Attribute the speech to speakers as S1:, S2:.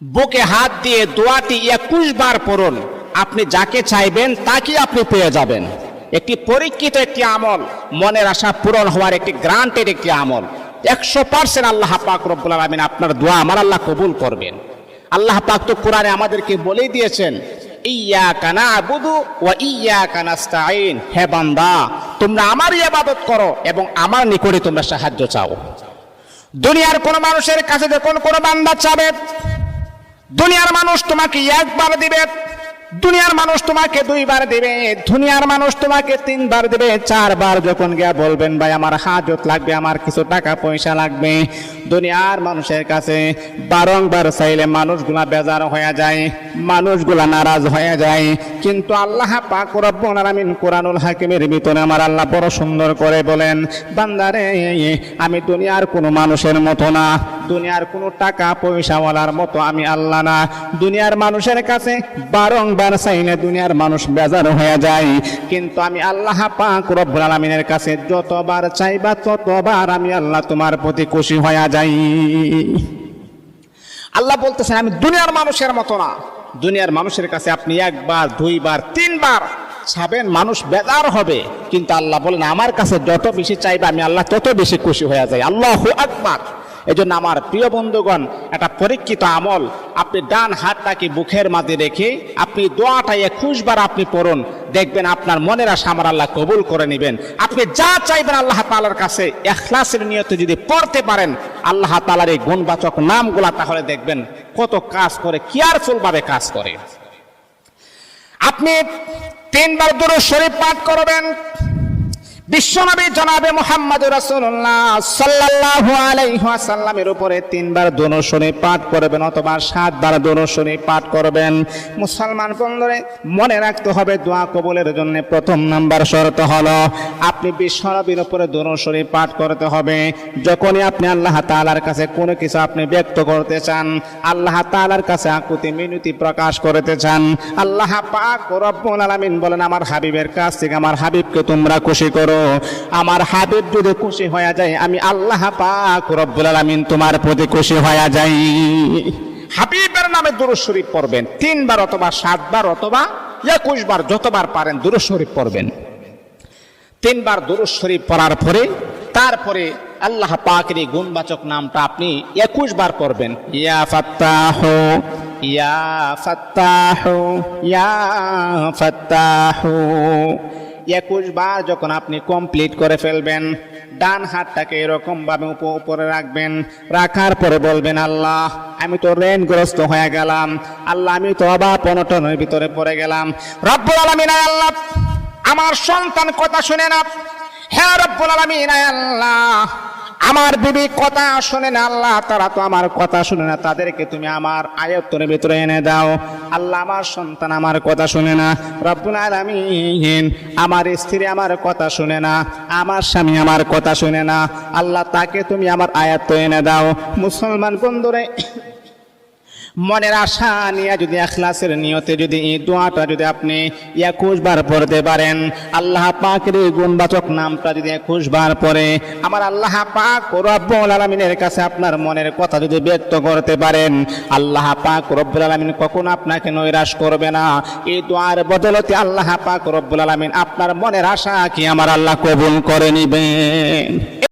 S1: বুকে হাত দিয়ে দোয়াটি একুশ বার পড়ুন। আপনি যাকে চাইবেন তাকে আপনি পেয়ে যাবেন। একটি পরীক্ষিত একটি আমল, মনের আশা পূরণ হওয়ার একটি গ্রান্টের একটি আমল। একশো পার্সেন্ট আল্লাহ পাক রব্বুল আলমিন আপনার দোয়া আমার আল্লাহ কবুল করবেন। আল্লাহ পাক তো কোরআনে আমাদেরকে বলেই দিয়েছেন ইয়া কানা আবুদু ও ইয়া কানাস্তাইন হে বান্দা, তোমরা আমার ইবাদত করো এবং আমার নিকটে তোমরা সাহায্য চাও। দুনিয়ার কোন মানুষের কাছে যখন কোনো বান্দা চাবে দুনিয়ার মানুষ তোমাকে একবার দিবে। দুনিয়ার মানুষ তোমাকে দুইবার দিবে, দুনিয়ার মানুষ তোমাকে তিনবার দিবে, চারবার যখন গিয়া বলবেন, ভাই, আমার হাজত লাগবে, আমার কিছু টাকা পয়সা লাগবে। দুনিয়ার মানুষের কাছে বারংবার চাইলে মানুষগুলা বেজার হয়ে যায়, মানুষগুলা নারাজ হয়ে যায়। কিন্তু আল্লাহ পাক রব্বুল কোরআনুল হাকিমের ভিতরে আমার আল্লাহ বড় সুন্দর করে বলেন, বান্দারে, আমি দুনিয়ার কোনো মানুষের মতো না, দুনিয়ার কোনো টাকা পয়সাওয়ালার মতো আমি আল্লাহ না। দুনিয়ার মানুষের কাছে বারংবার চাইলে দুনিয়ার মানুষ বেজার হয়ে যায়। কিন্তু আমি আল্লাহ পাক রব্বুল আলামিনের কাছে যতবার চাইবা ততবার আমি আল্লাহ তোমার প্রতি খুশি হয়ে যাই। আল্লাহ বলতেছেন, আমি দুনিয়ার মানুষের মতো না। দুনিয়ার মানুষের কাছে আপনি একবার, দুইবার, তিনবার ছাবেন মানুষ বেজার হবে। কিন্তু আল্লাহ বলেন, আমার কাছে যত বেশি চাইবে আমি আল্লাহ তত বেশি খুশি হয়ে যাই। আল্লাহ আকবার। এই জন্য আমার প্রিয় বন্ধুগণ, একটা পরীক্ষিত আমল। আপনি ডান হাতটাকে বুকের মাঝে রেখে আপনি দোয়াটা একুশ বার আপনি পড়ুন। দেখবেন আপনার মনের আশা আমার আল্লাহ কবুল করে নেবেন। আপনি যা চাইবেন আল্লাহ তালার কাছে, এখলাসের নিয়তে যদি পড়তে পারেন, আল্লাহ তালার এই গুণবাচক নামগুলা তাহলে দেখবেন কত কাজ করে, কেয়ারফুল ভাবে কাজ করে। আপনি তিনবার দূর শরীফ পাঠ করবেন বিশ্বনবী জনাবে মোহাম্মদ রাসূলুল্লাহ সাল্লাল্লাহু আলাইহি ওয়াসাল্লামের উপরে তিনবার দোনশরী পাঠ করবেন অথবা সাতবার দোনশরী পাঠ করবেন। মুসলমান বন্ধুরে, মনে রাখতে হবে দোয়া কবুলের জন্য প্রথম নাম্বার শর্ত হলো, আপনি বিশ্বনবীর উপরে দোনশরী পাঠ করতে হবে। যখনই আপনি আল্লাহ তাআলার কাছে কোনো কিছু আপনি ব্যক্ত করতে চান, আল্লাহ তাআলার কাছে আকুতি মিনতি প্রকাশ করতে চান, আল্লাহ পাক রব্বুল আলামিন বলেন, আমার হাবিবের কাছ থেকে, আমার হাবিবকে তোমরা খুশি করো। আমার হাবিব যদি খুশি হয়ে যায়, আমি আল্লাহ পাক রব্বুল আলামিন তোমার প্রতি খুশি হয়ে যাই। হাবিবের নামে দুরুদ শরীফ পড়বেন, তিনবার অথবা সাতবার অথবা একুশ বার যতবার পারেন দুরুদ শরীফ পড়বেন। তিনবার দুরুদ শরীফ পড়ার পরে, তারপরে আল্লাহ পাকের গুণবাচক নামটা আপনি একুশ বার পড়বেন। ইয়া ফাত্তাহ ইয়া ফাত্তাহ ইয়া ফাত্তাহ। একুশ বার যখন আপনি কমপ্লিট করে ফেলবেন, ডান হাতটাকে এরকম ভাবে উপ- উপরে রাখবেন, রাখার পরে বলবেন, আল্লাহ, আমি তো রেনগ্রস্ত হয়ে গেলাম। আল্লাহ, আমি তো আবার পনটনের ভিতরে পড়ে গেলাম। রব্বুল আলমিন আল্লাহ, আমার সন্তান কথা শুনে না হ্যাঁ রব্বুল আলমিন আল্লাহ আমার বিবি কথা শুনে না, আল্লাহ তারা তো আমার কথা শুনে না, তাদেরকে তুমি আমার আয়ত্তনের ভিতরে এনে দাও। আল্লাহ আমার সন্তান আমার কথা শুনে না, রব্বুল আলামিন আমার স্ত্রী আমার কথা শুনে না, আমার স্বামী আমার কথা শুনে না, আল্লাহ তাকে তুমি আমার আয়ত্ত এনে দাও। মুসলমান বন্ধুরে মনের আশা নিয়ে যদি এখলাসের নিয়তে যদি এই দোয়াটা যদি আপনি একুশ বার পড়তে পারেন, আল্লাহ পাকের এই গুণবাচক নামটা যদি একুশ বার পড়ে, আমার আল্লাহ পাক রব্বুল আলমিনের কাছে আপনার মনের কথা যদি ব্যক্ত করতে পারেন, আল্লাহ পাক রব্বুল আলমিন কখনো আপনাকে নৈরাশ করবে না। এই দোয়ার বদলতে আল্লাহ পাক রব্বুল আলমিন আপনার মনের আশা কি আমার আল্লাহ কবুল করে নিবেন।